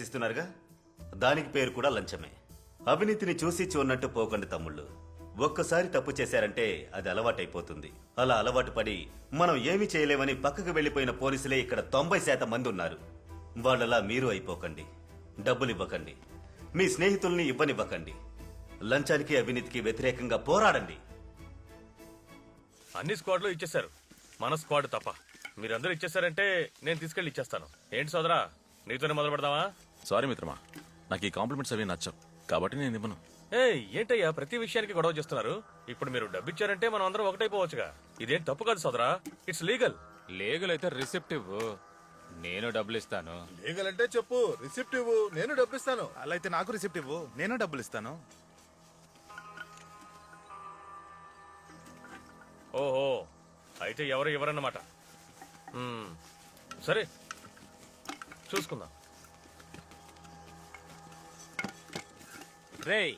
ఇస్తున్నారుగా దానికి పేరు కూడా లంచమే. అవినీతిని చూసి చూన్నట్టు పోకండి తమ్ముళ్ళు. ఒక్కసారి తప్పు చేశారంటే అది అలవాటైపోతుంది. అలా అలవాటు పడి మనం ఏమీ చేయలేమని పక్కకు వెళ్ళిపోయిన పోలీసులే ఇక్కడ తొంభై శాతం మంది ఉన్నారు. వాళ్ళలా మీరు అయిపోకండి. డబ్బులు ఇవ్వకండి మీ స్నేహితుల్ని ఇవ్వనివ్వకండి. లంచానికి అవినీతికి వ్యతిరేకంగా పోరాడండి. అన్ని స్క్వాడ్లు ఇచ్చేశారు. మన స్క్వాడ్ తప్ప. మీరందరూ ఇచ్చేసారంటే నేను తీసుకెళ్ళి ఇచ్చేస్తాను. ఏంటి సోదరా? నీతోనే మొదలు పెడదామా సారీ మిత్రమా. నాకు ఈ కాంప్లిమెంట్స్ అవి నచ్చవు. కాబట్టి నేను ఇవ్వను. ఏ ఏంటయ్యా? ప్రతి విషయానికి గొడవ చేస్తున్నారు. ఇప్పుడు మీరు డబ్బు ఇచ్చారంటే మనం అందరం ఒకటైపోవచ్చుగా. ఇదేం తప్పు కాదు సోదరా. ఇట్స్ లీగల్ లేగులు అయితే రిసిప్ట్ ఇవ్వు నేను డబ్బులు ఇస్తాను లీగల్ అంటే చెప్పు. రిసిప్ట్ ఇవ్వు నేను డబ్బిస్తాను. అలా అయితే నాకు రిసిప్ట్ ఇవ్వు నేను డబ్బులు ఇస్తాను ఓహో. అయితే ఎవరు ఎవరన్నమాట. సరే. చూసుకుందాం. రేయ్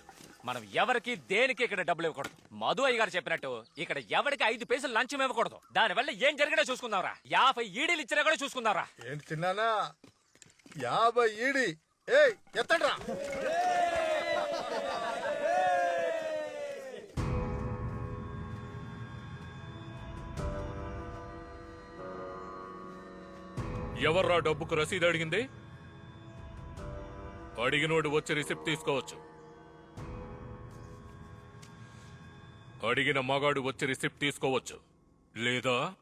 మనం ఎవరికి దేనికి ఇక్కడ డబ్బులు ఇవ్వకూడదు? మధు అయ్య గారు చెప్పినట్టు ఇక్కడ ఎవరికి ఐదు పైసలు లంచం ఇవ్వకూడదు. దానివల్ల ఏం జరిగినా చూసుకుందాంరా. యాభై ఈడీలు ఇచ్చినా కూడా చూసుకుందాంరా. ఏంటి చిన్నానా? యాభై ఈడి. ఏయ్ ఎత్తండ్రా. ఎవర్రా డబ్బుకు రసీదు అడిగింది? అడిగినోడు వచ్చి రిసిప్ట్ తీసుకోవచ్చు. అడిగిన మగాడు వచ్చి రిసిప్ట్ తీసుకోవచ్చు. లేదా?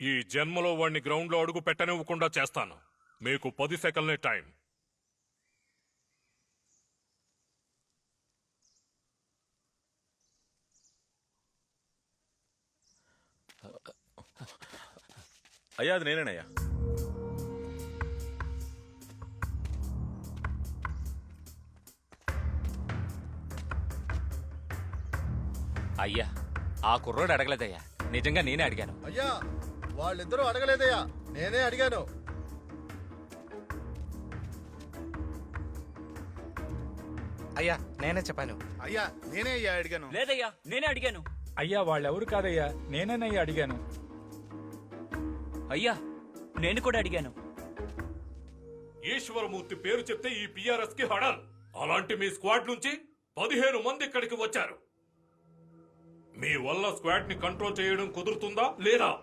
ఈ జన్మలో వాణ్ణి గ్రౌండ్లో అడుగు పెట్టనివ్వకుండా చేస్తాను. మీకు పది సెకండ్లే టైం. అయ్యా అది నేనేనయ్యా. అయ్యా ఆ కుర్రోడు అడగలేదయ్యా. నిజంగా నేనే అడిగాను. అయ్యా వాళ్ళిద్దరూ అడగలేదయ్యా. నేనే అడిగాను. అయ్యా నేనే చెప్పాను. అయ్యా నేనే అయ్యా అడిగాను. లేదయ్యా నేనే అడిగాను. అయ్యా వాళ్ళెవరు కాదయ్యా? నేనేనయ్యా అడిగాను. అయ్యా నేను కూడా అడిగాను. ఈశ్వరమూర్తి పేరు చెప్తే ఈ పిఆర్ఎస్కి హడల్. అలాంటి మీ స్క్వాడ్ నుంచి పదిహేను మంది ఇక్కడికి వచ్చారు. మీ వల్ల స్క్వాడ్ని కంట్రోల్ చేయడం కుదురుతుందా లేదా?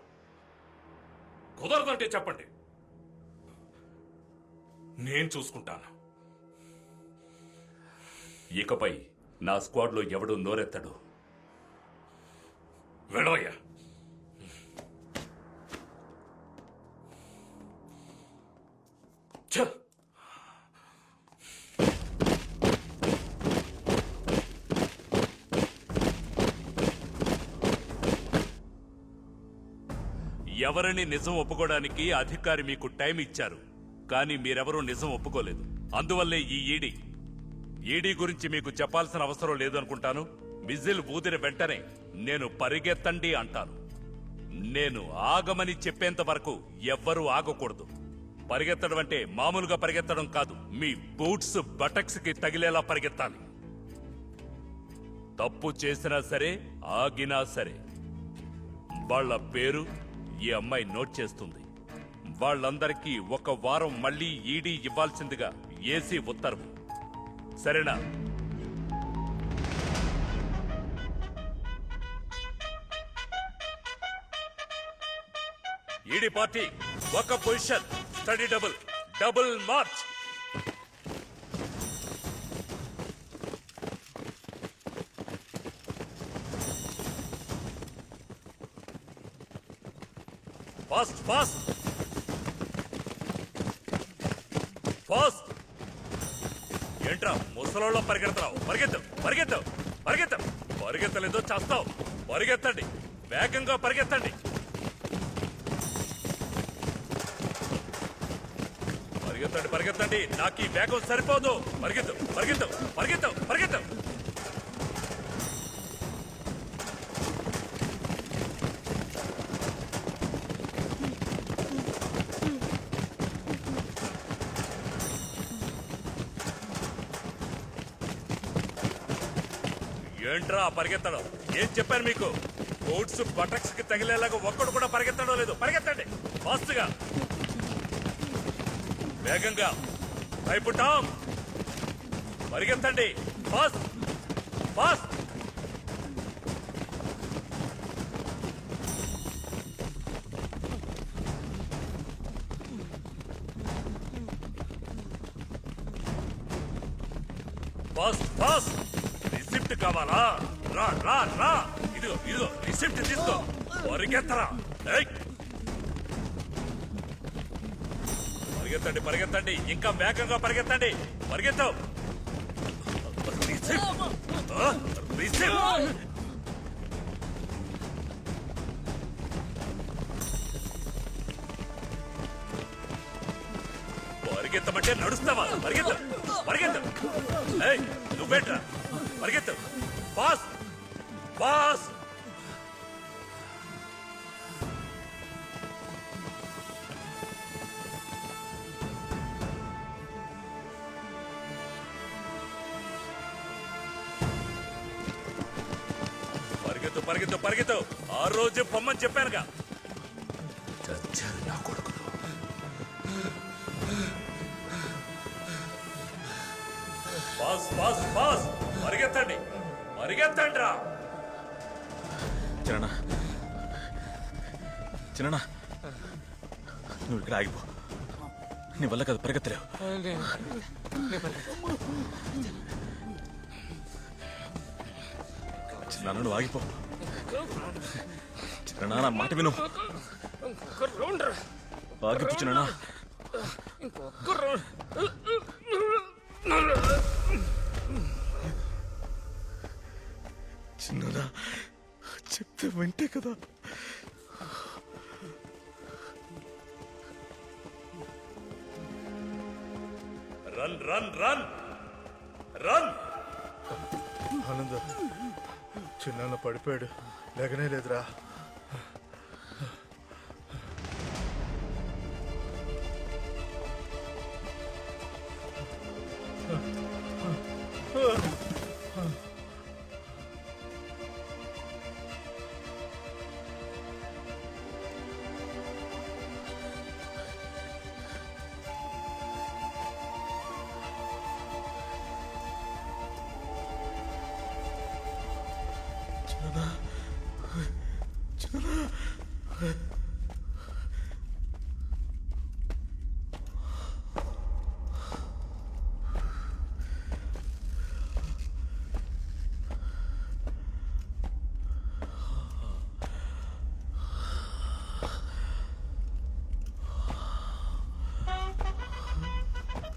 కుదరదంటే చెప్పండి. నేను చూసుకుంటాను. ఇకపై నా స్క్వాడ్లో ఎవడు నోరెత్తడు? వెళ్ళవయ్యా. ఛ! ఎవరిని నిజం ఒప్పుకోవడానికి అధికారి మీకు టైం ఇచ్చారు కానీ మీరెవరూ నిజం ఒప్పుకోలేదు. అందువల్లే ఈ ఈడీ. ఈడీ గురించి మీకు చెప్పాల్సిన అవసరం లేదు అనుకుంటాను. విజిల్ ఊదిన వెంటనే నేను పరిగెత్తండి అంటాను. నేను ఆగమని చెప్పేంత వరకు ఎవ్వరూ ఆగకూడదు. పరిగెత్తడం అంటే మామూలుగా పరిగెత్తడం కాదు. మీ బూట్స్ బటక్స్కి తగిలేలా పరిగెత్తాలి. తప్పు చేసినా సరే ఆగినా సరే. వాళ్ళ పేరు ఈ అమ్మాయి నోట్ చేస్తుంది. వాళ్ళందరికీ ఒక వారం మళ్ళీ ఈడీ ఇవ్వాల్సిందిగా ఏసీ ఉత్తర్వు. సరేనా? ఈడీ పార్టీ ఒక position steady double double march. Fast fast fast ఏంట్రా ముసలోళ్ళ పరిగెడతావు పరిగెత్తు పరిగెత్తు పరిగెత్తు. పరిగెత్తలేదో చేస్తావు. పరిగెత్తండి. వేగంగా పరిగెత్తండి. పరిగెత్తండి పరిగెత్తండి. నాకు ఈ వేగం సరిపోదు. పరిగెత్తు పరిగెత్తు పరిగెత్తు పరిగెత్తు. ఏంట్రా పరిగెత్తడం? ఏం చెప్పాను మీకు? బోట్స్ బటక్స్కి తగిలేలాగా ఒక్కడు కూడా పరిగెత్తడం లేదు. పరిగెత్తండి. ఫాస్ట్గా. వేగంగా. వేగంగా టామ్ పరిగెత్తండి. Boss fast. Boss boss receipt కావాలా? రా రా రా. ఇదిగో ఇదిగో రిసిప్ట్ తీసుకో. పరిగెత్తరా. పరిగెత్తండి పరిగెత్తండి. ఇంకా వేగంగా పరిగెత్తండి. పరిగెత్తావు పరిగెత్తమంటే నడుస్తావా? పరిగెత్త పరిగెత్త. నువ్వేట్రా? పరిగెత్తు. Boss boss. పరిగెత్తు పరిగెత్తు పరిగెత్తు. ఆ రోజు పొమ్మని చెప్పానుగా. చచ్చారు నా కొడుకులు బాస్ బాస్ బాస్. పరిగెత్తండి. పరిగెత్తండి రా చిన్న చిన్న నువ్వు ఇక్కడ ఆగిపో. నీ వల్ల కదా పరిగెత్తలేవు. చిన్న నువ్వు ఆగిపో. చిన్న నా మాట విను. ఆగిపో చిన్న చిన్నదా చెప్తే వింటే కదా. Run run run! రన్! ఆనంద చిన్న పడిపోయాడు. లేకనే లేదురా.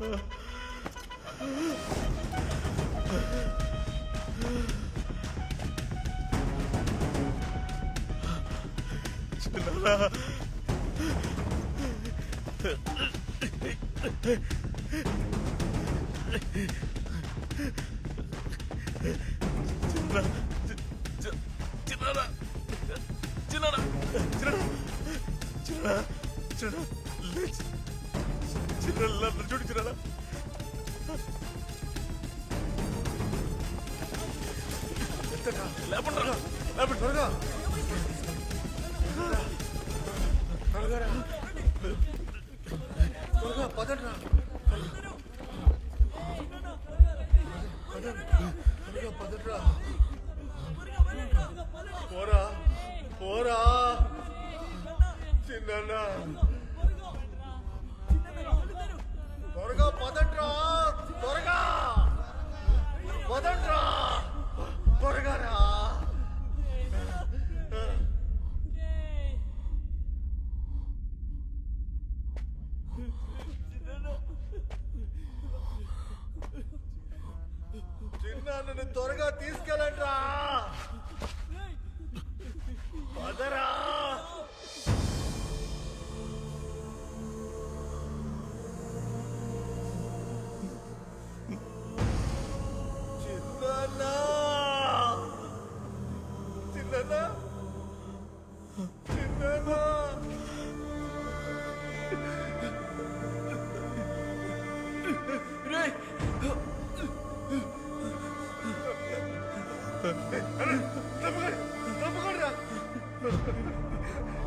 చిన్న చిన్న చిన్న పోరా పోరా. చిన్న త్వరగా పదండ్రా త్వరగా. పదండ్రా త్వరగా రా చిన్న నన్ను త్వరగా తీసుకెళ్ళండ్రా పదరా.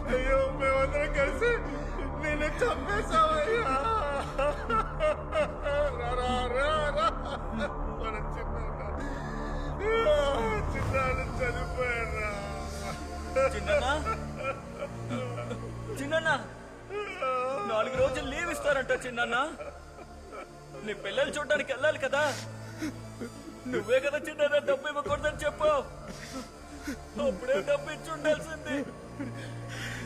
అయ్యో మేమందరం కలిసి నిన్ను చంపేశామయ్యా మన చిన్న చిన్నాడు చనిపోయారా చిన్న నాలుగు రోజులు లీవ్ ఇస్తారంట చిన్న నీ పిల్లలు చూడడానికి వెళ్ళాలి కదా. నువ్వే కదా చిన్న డబ్బు ఇవ్వకూడదని చెప్పావు. అప్పుడే డబ్బు ఇచ్చి ఉండాల్సింది.